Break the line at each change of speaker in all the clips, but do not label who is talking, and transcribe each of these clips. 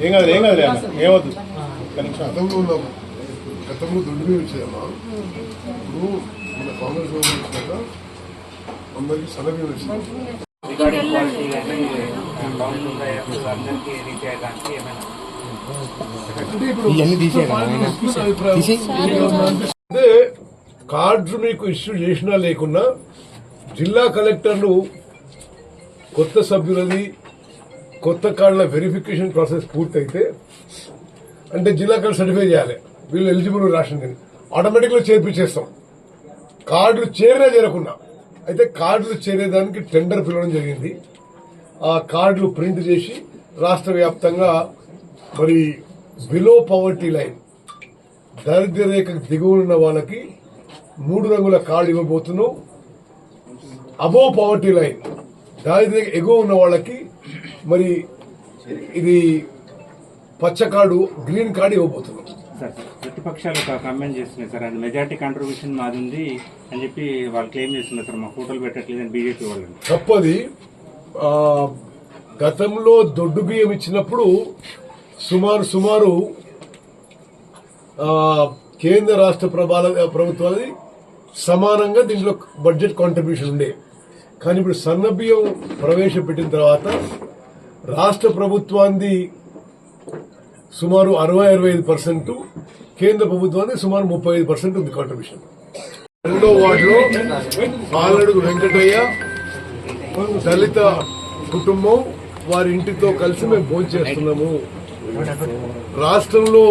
ఏం కాదు ఏం కాదు ఏమవుతుంది కనీసం
గతంలో గతంలో దొడ్డు వచ్చాయమ్మా ఇప్పుడు మన కాంగ్రెస్ గవర్నమెంట్ వచ్చాక అందరికీ సలభ్యం వచ్చింది
రిగార్డింగ్ క్వాలిటీ కానీ అందరికీ రీచ్ అయ్యడానికి ఏమైనా
అంటే మీకు ఇష్యూ చేసినా లేకున్నా జిల్లా కలెక్టర్లు కొత్త సభ్యులది కొత్త కార్డుల వెరిఫికేషన్ ప్రాసెస్ పూర్తయితే అంటే జిల్లా కార్డు సర్టిఫై చేయాలి. వీళ్ళు ఎలిజిబుల్ రాషన్ కానీ ఆటోమేటిక్గా చేర్పించేస్తాం. కార్డులు చేరినా చేరకుండా అయితే కార్డులు చేరేదానికి టెండర్ పిలవడం జరిగింది. ఆ కార్డులు ప్రింట్ చేసి రాష్ట్ర వ్యాప్తంగా మరి బిలో పవర్టీ లైన్ దారిద్ర్య రేఖకు దిగువ ఉన్న వాళ్ళకి మూడు రంగుల కార్డు ఇవ్వబోతున్నాం. అబోవ్ పవర్టీ లైన్ దారిద్ర్య ఎగువ ఉన్న వాళ్ళకి మరి ఇది పచ్చ కార్డు గ్రీన్ కార్డు ఇవ్వబోతున్నాం.
సార్ ప్రతిపక్షాలు ఒక కామెంట్ చేస్తున్నాయి సార్. అది మెజార్టీ కాంట్రిబ్యూషన్ మాది ఉంది అని చెప్పి వాళ్ళు క్లెయిమ్ చేస్తున్నారు సార్. మా ఫోటోలు పెట్టట్లేదని బీజేపీ వాళ్ళు
తప్పది. గతంలో దొడ్డు బియ్యం ఇచ్చినప్పుడు సుమారు సుమారు కేంద్ర రాష్ట్ర ప్రభాల ప్రభుత్వాలది సమానంగా దీంట్లో బడ్జెట్ కాంట్రిబ్యూషన్ ఉండే. కానీ ఇప్పుడు సన్న బియ్యం ప్రవేశపెట్టిన తర్వాత రాష్ట్ర ప్రభుత్వాన్ని సుమారు అరవై అరవై ఐదు పర్సెంట్ కేంద్ర ప్రభుత్వాన్ని సుమారు ముప్పై ఐదు పర్సెంట్ ఉంది కాంట్రిబ్యూషన్ రెండో వార్డులో పాలడుగు వెంకటయ్య దళిత కుటుంబం వారి ఇంటితో కలిసి మేము భోజనం చేస్తున్నాము. రాష్ట్రంలో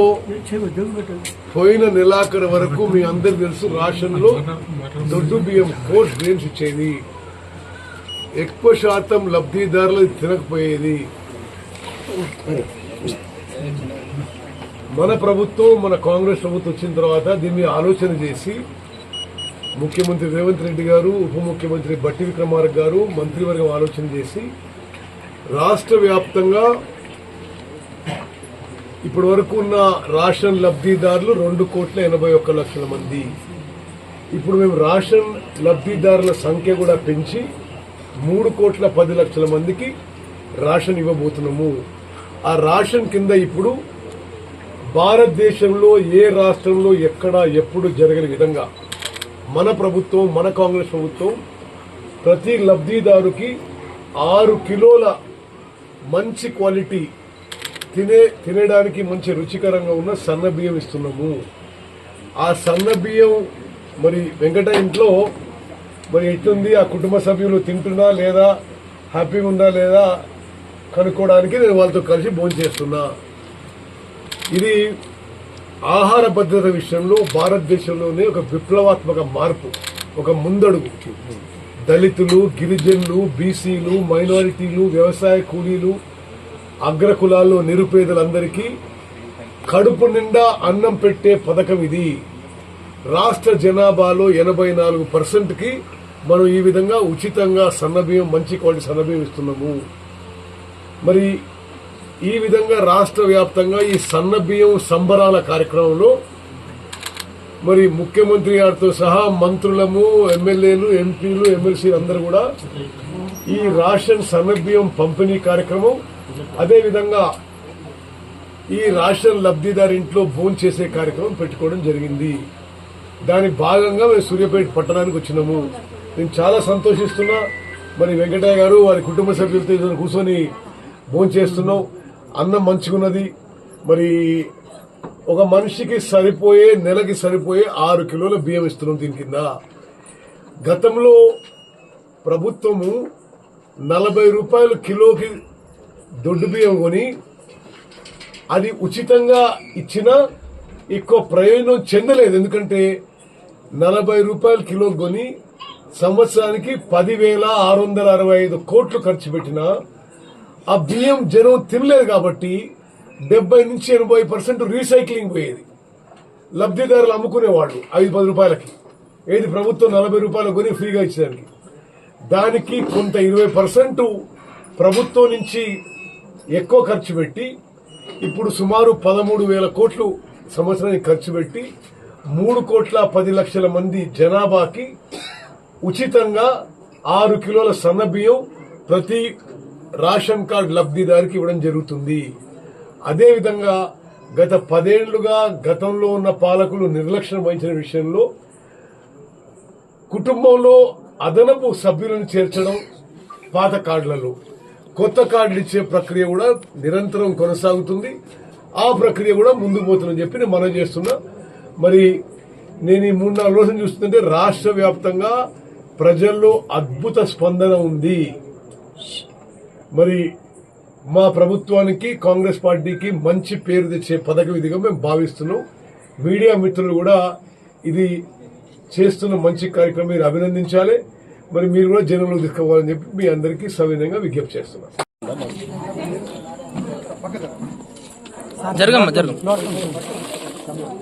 పోయిన నెలాఖరు వరకు మీ అందరు తెలుసు రాష్ట్రంలో దొడ్డు బియ్యం కోర్స్ గ్రెయిన్స్ ఇచ్చేది. ఎక్కువ శాతం లబ్ధిదారులు తినకపోయేది. మన ప్రభుత్వం మన కాంగ్రెస్ ప్రభుత్వం వచ్చిన తర్వాత దీన్ని ఆలోచన చేసి ముఖ్యమంత్రి రేవంత్ రెడ్డి గారు ఉప ముఖ్యమంత్రి బట్టి విక్రమార్క గారు మంత్రివర్గం ఆలోచన చేసి రాష్ట్ర వ్యాప్తంగా ఇప్పటి వరకు ఉన్న రాషన్ లబ్ధిదారులు రెండు కోట్ల ఎనభై ఒక్క లక్షల మంది. ఇప్పుడు మేము రాషన్ లబ్ధిదారుల సంఖ్య కూడా పెంచి మూడు కోట్ల పది లక్షల మందికి రాషన్ ఇవ్వబోతున్నాము. ఆ రాషన్ కింద ఇప్పుడు భారతదేశంలో ఏ రాష్ట్రంలో ఎక్కడ ఎప్పుడు జరగని విధంగా మన ప్రభుత్వం మన కాంగ్రెస్ ప్రభుత్వం ప్రతి లబ్ధిదారుకి ఆరు కిలోల మంచి క్వాలిటీ తినే తినడానికి మంచి రుచికరంగా ఉన్న సన్న బియ్యం ఇస్తున్నాము. ఆ సన్న బియ్యం మరి వెంకట ఇంట్లో మరి ఎట్లుంది? ఆ కుటుంబ సభ్యులు తింటున్నా లేదా? హ్యాపీగా ఉందా లేదా? కనుక్కోవడానికి నేను వాళ్ళతో కలిసి భోజనం చేస్తున్నా. ఇది ఆహార భద్రత విషయంలో భారతదేశంలోనే ఒక విప్లవాత్మక మార్పు ఒక ముందడుగు. దళితులు గిరిజనులు బీసీలు మైనారిటీలు వ్యవసాయ కూలీలు అగ్రకులాల్లో నిరుపేదలందరికీ కడుపు నిండా అన్నం పెట్టే పథకం ఇది. రాష్ట్ర జనాభాలో ఎనభై నాలుగు పర్సెంట్కి మనం ఈ విధంగా ఉచితంగా సన్నబియ్యం మంచి క్వాలిటీ సన్నబియ్యం ఇస్తున్నాము. మరి ఈ విధంగా రాష్ట్ర వ్యాప్తంగా ఈ సన్న బియ్యం సంబరాల కార్యక్రమంలో మరి ముఖ్యమంత్రి గారితో సహా మంత్రులము ఎమ్మెల్యేలు ఎంపీలు ఎమ్మెల్సీలు అందరూ కూడా ఈ రాషన్ సన్న బియ్యం పంపిణీ కార్యక్రమం అదేవిధంగా ఈ రాషన్ లబ్ధిదారి ఇంట్లో భోజనం చేసే కార్యక్రమం పెట్టుకోవడం జరిగింది. దాని భాగంగా మేము సూర్యాపేట పట్టణానికి వచ్చినాము. నేను చాలా సంతోషిస్తున్నా. మరి వెంకటయ్య గారు వారి కుటుంబ సభ్యులతో ఇద్దరు కూర్చొని భోంచేస్తున్నాం. అన్నం మంచిగున్నది. మరి ఒక మనిషికి సరిపోయే నెలకి సరిపోయే ఆరు కిలోల బియ్యం ఇస్తున్నాం దీని కింద. గతంలో ప్రభుత్వము నలభై రూపాయలు కిలోకి దొడ్డు బియ్యం కొని అది ఉచితంగా ఇచ్చినా ఎక్కువ ప్రయోజనం చెందలేదు. ఎందుకంటే నలభై రూపాయలు కిలో కొని సంవత్సరానికి పదివేల ఆరు వందల అరవై ఐదు కోట్లు ఖర్చు పెట్టినా ఆ బియ్యం జనం తినలేదు కాబట్టి డెబ్బై నుంచి ఎనభై పర్సెంట్ రీసైక్లింగ్ పోయేది. లబ్ధిదారులు అమ్ముకునేవాళ్ళు ఐదు పది రూపాయలకి. ఏది ప్రభుత్వం నలభై రూపాయలు కొని ఫ్రీగా ఇచ్చేదానికి. దానికి కొంత ఇరవై పర్సెంట్ ప్రభుత్వం నుంచి ఎక్కువ ఖర్చు పెట్టి ఇప్పుడు సుమారు పదమూడు వేల కోట్లు సంవత్సరానికి ఖర్చు పెట్టి మూడు కోట్ల పది లక్షల మంది జనాభాకి ఉచితంగా ఆరు కిలోల సన్న బియ్యం ప్రతి రేషన్ కార్డు లబ్ధిదారికి ఇవ్వడం జరుగుతుంది. అదేవిధంగా గత పదేళ్ళుగా గతంలో ఉన్న పాలకులు నిర్లక్ష్యం వహించిన విషయంలో కుటుంబంలో అదనపు సభ్యులను చేర్చడం పాత కార్డులలో. కొత్త కార్డులు ఇచ్చే ప్రక్రియ కూడా నిరంతరం కొనసాగుతుంది. ఆ ప్రక్రియ కూడా ముందుకు పోతుందని చెప్పి నేను మనం చేస్తున్నా. మరి నేను ఈ మూడు నాలుగు రోజులు చూస్తుంటే రాష్ట్ర వ్యాప్తంగా ప్రజల్లో అద్భుత స్పందన ఉంది. మరి మా ప్రభుత్వానికి కాంగ్రెస్ పార్టీకి మంచి పేరు తెచ్చే పథకం ఇదిగా మేము భావిస్తున్నాం. మీడియా మిత్రులు కూడా ఇది చేస్తున్న మంచి కార్యక్రమం మీరు అభినందించాలి. మరి మీరు కూడా జనంలో తీసుకోవాలని చెప్పి మీ అందరికీ సవినయంగా విజ్ఞప్తి చేస్తున్నాం.
జరగమ్మా జరగం